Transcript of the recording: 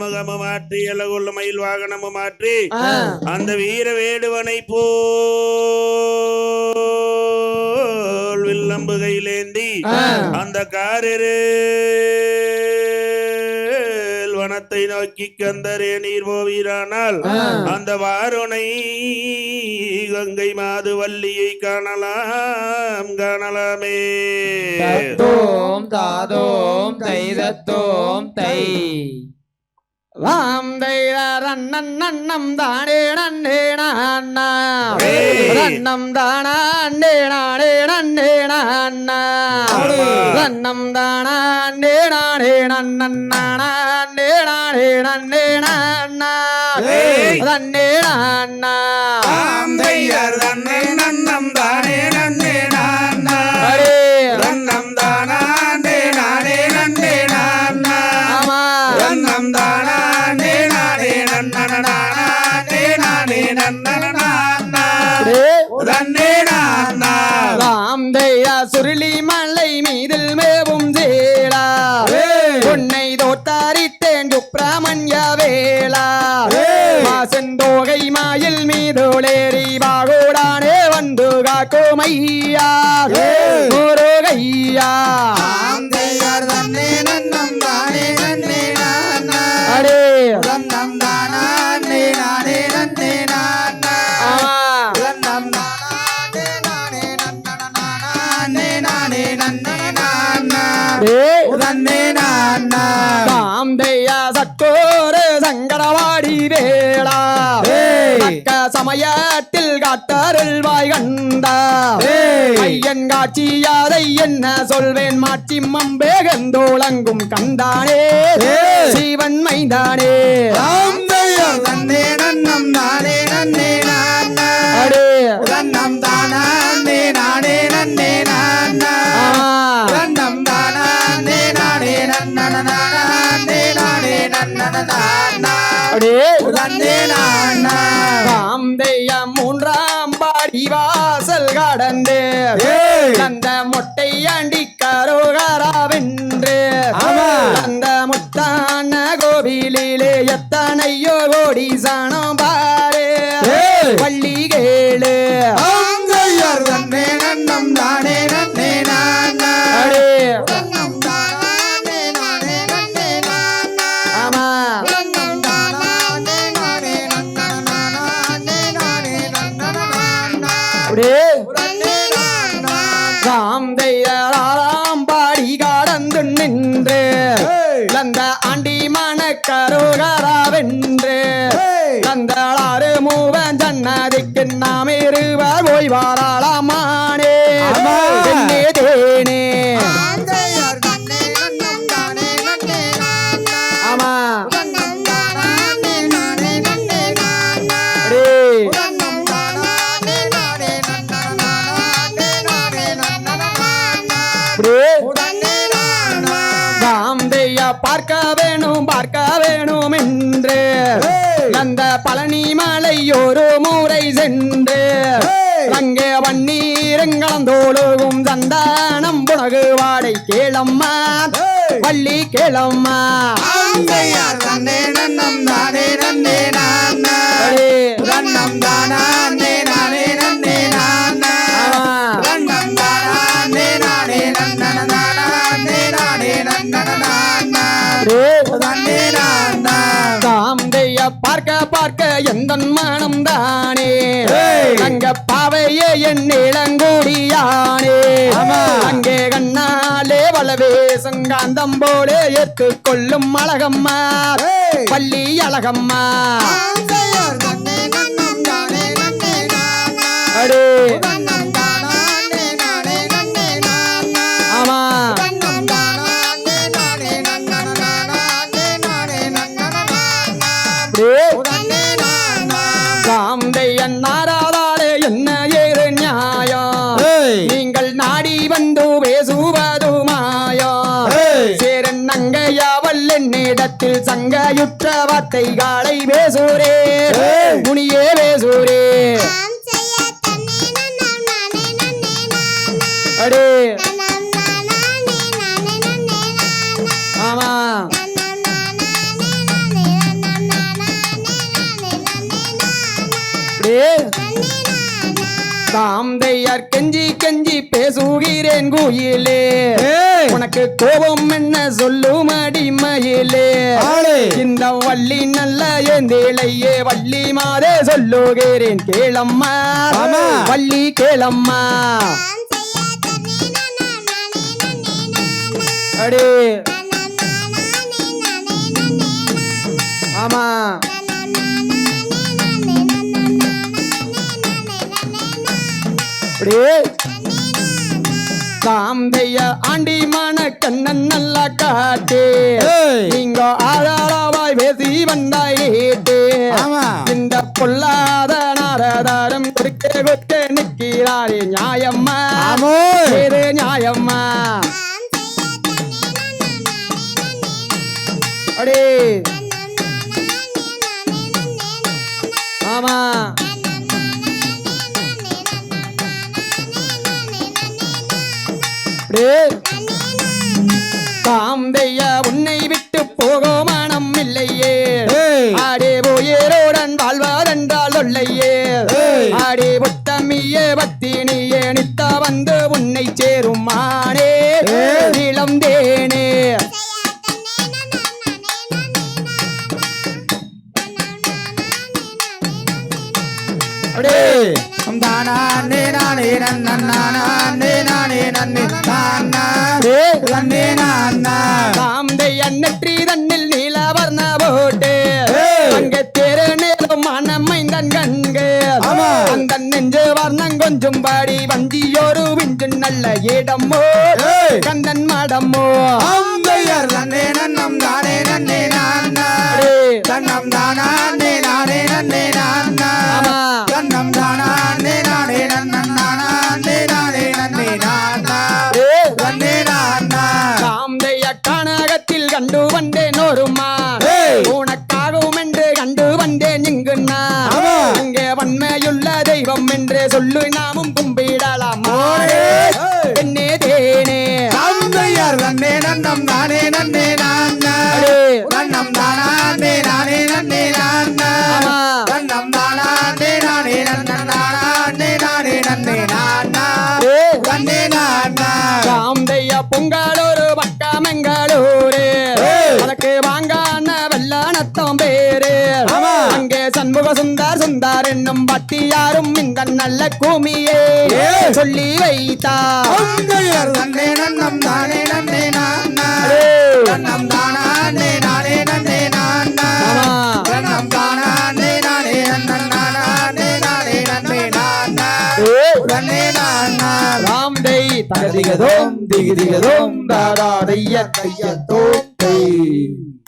முகமு மாற்றி எலகுள்ள மயில் வாகனமு மாற்றி. அந்த வீர வேடுவனை போல் வில்லம்பு கையிலேந்தி. அந்த காரிரு வனத்தை நோக்கி கந்தரே நீர் போவீரானால். அந்த வாருனை கங்கை மாது வள்ளியை காணலாம் காணலாமே தத்தோம் தாதோம் தை தத்தோம் தை வாம் தைர ரண்ணன் நன்னம் தானே நன்னே நான்னா. ரன்னம் தானா அண்டே நானே நன்னே நான்னா. ரன்னம் தானா அண்டே நானே நன்னன் நானா அண்டே நானே நன்னே நான்னா ஏய். ரன்னே நான்னா ஆந்தையர் தன்னை நன்னம் தானே நன்னே நான்னா. ரன்னம் நானே நன்னே நான்னா. ஆமா ரன்னம் தானாண்டே ராம்தையா சுருளி மலை மீதில் மேவும் சேலா. உன்னை தோத்தாரித்தேன் சுப்பிரமணிய வேளா. மாசந்தோகை மாயில் மீதுளேறி பாகோடானே வந்து காக்குமையா ஏய். வேளா. தக்க சமயத்தில் காட்டருள் வாய் கண்டா. ஐயன் காட்சியாதை என்ன சொல்வேன் மாட்சி மம்பேகந்தோளங்கும் கந்தானே. சிவன் மைந்தானே ராம்தையா மூன்றாம் பாடி வாசல் கடந்து. அந்த மொட்டை ஆண்டி கரோகராவென்று. அந்த முத்தான கோவிலிலே எத்தனையோ கோடி சாணம் அப்படியே. ராம் பாடி கடந்து நின்று. அந்த ஆண்டி மன கரோகராவென்று ஏய். கந்தளாறு மூவன் ஜன்னதிக்கு நாம் இருவர் ஓய்வாராளமானே தேனே சென்று. அங்கே வண்ணீரங்களந்தோழுகும் சந்தானம் புனகு வாடை கேளம்மா. பள்ளி கேளம்மா. தன்னே நன்னம் தானே நன்னே நானே நன்னே நானே நன்னன நானே நன்னன பார்க்க பார்க்க எந்த மனம் தானே. பாவையே என் இளங்கூடியானே. அங்கே கண்ணாலே வளவே சங்காந்தம் போலே ஏற்றுக் கொள்ளும் அழகம்மா. பள்ளி அழகம்மா. அடே சங்கத்தில் சங்கையுற்ற வார்த்தைகளை பேசூரே முனியே பேசூரே அடே. ஆமா. தாம் நானே கேட்கிறேன் குயிலே. உனக்கு கோபம் என்ன சொல்லும் அடிமையிலே. இந்த வள்ளி நல்ல ஏந்தேலையே வள்ளி மாதே சொல்லுகிறேன் கேளம்மா. வள்ளி கேளம்மா. அடே. ஆமா. அப்படியே. நானே காந்தைய ஆண்டி மன கண்ணன் நல்லா காட்டு. நீங்க ஆதாரவாய் பேசி வந்தாய் ஆமா. இந்த பொல்லாத நாரதாரம் கொடுக்க கொக்க நிற்கிறாரே நியாயம்மா. நியாயம்மா. பாம்பையா நெற்றி தன்னில் நீலவர்ண போட்டு ஏய். அங்க தெரு நேரம் மனமைந்தன் கண்கு. அந்த நெஞ்சு வர்ணம் கொஞ்சம் பாடி வஞ்சியோரு விஞ்சு நல்ல இடமோ. கந்தன் மடமோ நன்னே நன்னம் தானே நன்னே நானா. தன்னம் தானே காந்தைய கனகத்தில் கண்டு வந்தேன் ஒருமா ஏய். உனக்காகவும் என்று கண்டு வந்தேன் இங்கு நான். அங்கே வன்மையுள்ள தெய்வம் என்று சொல்லு நாமும் கும்பிடலாமா. என்னே தேனே நன்னே நன்னம் தானே நன்னே நானா. நன்னம் தானே நானே நன்னே நானா. நன்னம் நானே நானே நானே நன்னே நானா. நன்னே நானா காந்தைய பொங்கலூரு பக்கமெங்களூரு அதற்கு வாங்கான வெள்ளானத்தம் பேரு. அங்கே சண்முக சுந்தார் சுந்தார் என்னும் பட்டியாரும் இந்த நல்ல கூமியே. சொல்லி வைத்தா. அங்கையர் நன்னே நன்னம் தானே நன்னே நானா ஏய். நன்னம் தானே நானே நன்னே நானா ஆமா. நன்னம் தானே நானே நன்னன் நானே நானே நன்னே நானா நன்னே. நானா ராம்தை தகதிகதோம் திகிதிகதோம் தாராதைய தைய Amen.